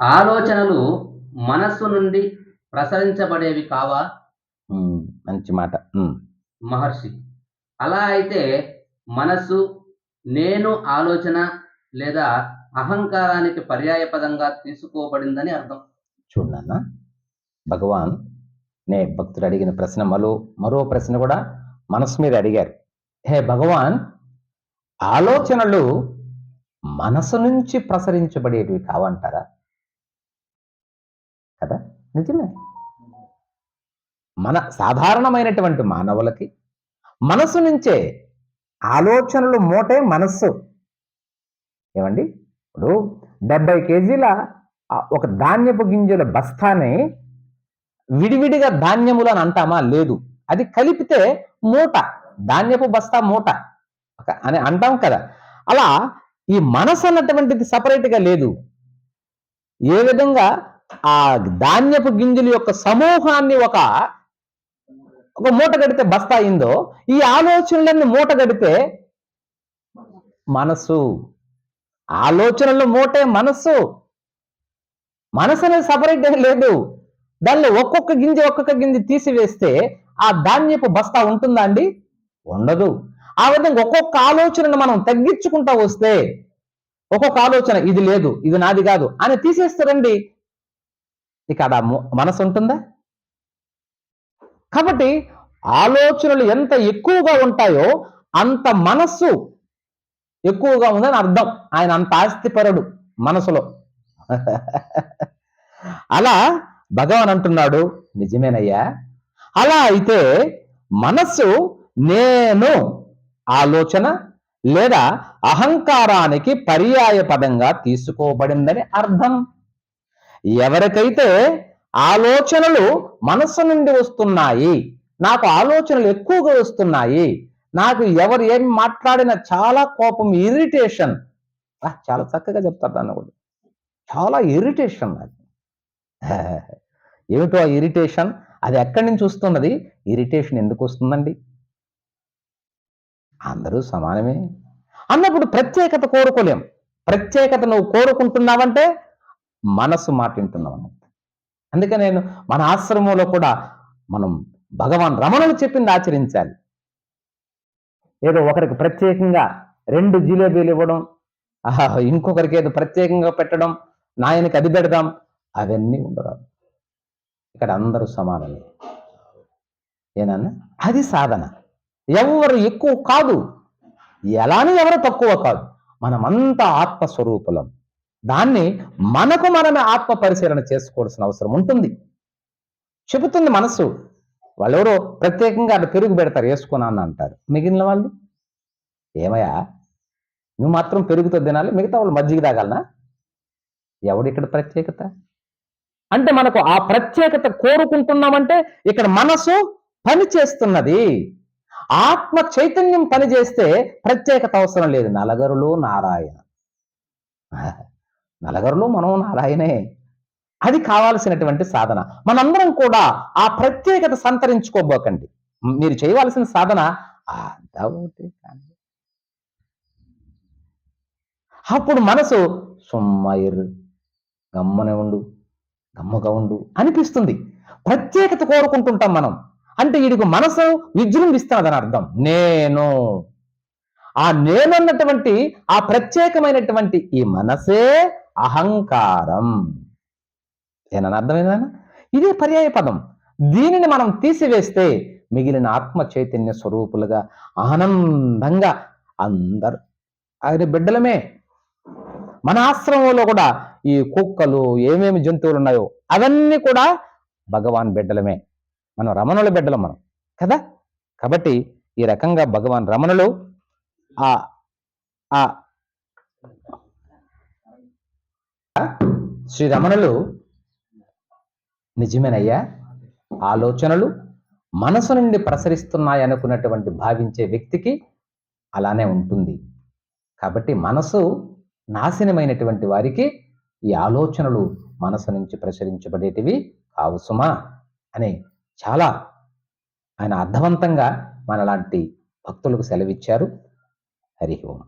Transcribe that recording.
ఆలోచనలు మనస్సు నుండి ప్రసరించబడేవి కావా? మంచి మాట. మహర్షి. అలా అయితే మనస్సు నేను ఆలోచన లేదా అహంకారానికి పర్యాయపదంగా తీసుకోబడిందని అర్థం. చూడు నాన్న భగవాన్ నే భక్తుడు అడిగిన ప్రశ్న మరో మరో ప్రశ్న కూడా మనసు మీద అడిగారు. హే భగవాన్ ఆలోచనలు మనసు నుంచి ప్రసరించబడేటివి కావంటారా? కదా? నిజమే. మన సాధారణమైనటువంటి మానవులకి మనసు నుంచే ఆలోచనలు మూటే మనస్సు. ఏమండి? ఇప్పుడు డెబ్బై కేజీల ఒక ధాన్యపు గింజల బస్తాని విడివిడిగా ధాన్యములు అని అంటామా? లేదు. అది కలిపితే మూట ధాన్యపు బస్తా మూట. అని అంటాం కదా. అలా ఈ మనసు అన్నటువంటిది సపరేట్గా గా లేదు. ఏ విధంగా ఆ ధాన్యపు గింజల యొక్క సమూహాన్ని ఒక ఒక మూట కడితే బస్తా అయిందో ఈ ఆలోచనలన్నీ మూట కడితే మనసు ఆలోచనలు మూటే మనస్సు. మనసు అనేది సపరేట్ ఏం లేదు. దానిలో ఒక్కొక్క గింజ ఒక్కొక్క గింజ తీసివేస్తే ఆ ధాన్యపు బస్తా ఉంటుందా అండి? ఉండదు. ఆ విధంగా ఒక్కొక్క ఆలోచనను మనం తగ్గించుకుంటా వస్తే ఒక్కొక్క ఆలోచన ఇది లేదు ఇది నాది కాదు అని తీసేస్తారండి ఇక అక్కడ మనసు ఉంటుందా? కాబట్టి ఆలోచనలు ఎంత ఎక్కువగా ఉంటాయో అంత మనస్సు ఎక్కువగా ఉందని అర్థం. ఆయన అంత ఆస్తిపరుడు మనసులో. అలా భగవాన్ అంటున్నాడు నిజమేనయ్యా. అలా అయితే మనస్సు నేను ఆలోచన లేదా అహంకారానికి పర్యాయ పదంగా తీసుకోబడిందని అర్థం. ఎవరికైతే ఆలోచనలు మనస్సు నుండి వస్తున్నాయి నాకు ఆలోచనలు ఎక్కువగా వస్తున్నాయి నాకు ఎవరు ఏం మాట్లాడినా చాలా కోపం ఇరిటేషన్ చాలా చక్కగా చెప్తారు దాన్ని కూడా. చాలా ఇరిటేషన్ నాకు ఏమిటో ఆ ఇరిటేషన్ అది ఎక్కడి నుంచి వస్తున్నది? ఇరిటేషన్ ఎందుకు వస్తుందండి? అందరూ సమానమే. అన్నప్పుడు ప్రత్యేకత కోరుకోలేం. ప్రత్యేకత నువ్వు కోరుకుంటున్నావంటే మనసు మాట వింటున్నాం అన్నట్టు. అందుకే నేను మన ఆశ్రమంలో కూడా మనం భగవాన్ రమణులు చెప్పింది ఆచరించాలి. ఏదో ఒకరికి ప్రత్యేకంగా రెండు జిలేబీలు ఇవ్వడం ఇంకొకరికి ఏదో ప్రత్యేకంగా పెట్టడం నాయనకి అది పెడదాం అవన్నీ ఉండరాదు. ఇక్కడ అందరూ సమానమే. ఏనన్నా అది సాధన. ఎవరు ఎక్కువ కాదు. ఎలాని ఎవరు తక్కువ కాదు. మనమంతా ఆత్మస్వరూపులం. దాన్ని మనకు మనమే ఆత్మ పరిశీలన చేసుకోవాల్సిన అవసరం ఉంటుంది. చెబుతుంది మనసు వాళ్ళెవరో ప్రత్యేకంగా అటు పెరుగు పెడతారు వేసుకున్నాను అంటారు. మిగిలిన వాళ్ళు ఏమయ్యా నువ్వు మాత్రం పెరుగుతో తినాలి మిగతా వాళ్ళు మజ్జిగ తాగలనా? ఎవడు ఇక్కడ ప్రత్యేకత? అంటే మనకు ఆ ప్రత్యేకత కోరుకుంటున్నామంటే ఇక్కడ మనసు పని చేస్తున్నది. ఆత్మ చైతన్యం పనిచేస్తే ప్రత్యేకత అవసరం లేదు. నలగరులు నారాయణ. నలగరులు మనం నారాయణే అది కావాల్సినటువంటి సాధన. మనందరం కూడా ఆ ప్రత్యేకత సంతరించుకోబోకండి. మీరు చేయవలసిన సాధన అదొకటి కానీ. అప్పుడు మనసు సుమ్మయిరు గమ్మనే ఉండు గమ్మగా ఉండు అనిపిస్తుంది. ప్రత్యేకత కోరుకుంటుంటాం మనం. అంటే వీడికి మనసు విజృంభిస్తున్నదని అర్థం. నేను. ఆ నేనన్నటువంటి ఆ ప్రత్యేకమైనటువంటి ఈ మనసే అహంకారం. ఏనని అర్థమైందా ఇదే పర్యాయ పదం. దీనిని మనం తీసివేస్తే మిగిలిన ఆత్మ చైతన్య స్వరూపులుగా ఆనందంగా అందరు ఆయన బిడ్డలమే. మన ఆశ్రమంలో కూడా ఈ కుక్కలు ఏమేమి జంతువులు ఉన్నాయో అవన్నీ కూడా భగవాన్ బిడ్డలమే. మనం రమణుల బిడ్డలం మనం కదా? కాబట్టి ఈ రకంగా భగవాన్ రమణులు ఆ ఆ శ్రీ రమణులు నిజమేనయ్యా? ఆలోచనలు మనసు నుండి ప్రసరిస్తున్నాయనుకున్నటువంటి భావించే వ్యక్తికి అలానే ఉంటుంది. కాబట్టి మనసు నాశనమైనటువంటి వారికి ఈ ఆలోచనలు మనసు నుంచి ప్రసరించబడేటివి కావు సుమా అని చాలా ఆయన అర్థవంతంగా మనలాంటి భక్తులకు సెలవిచ్చారు. హరి ఓం.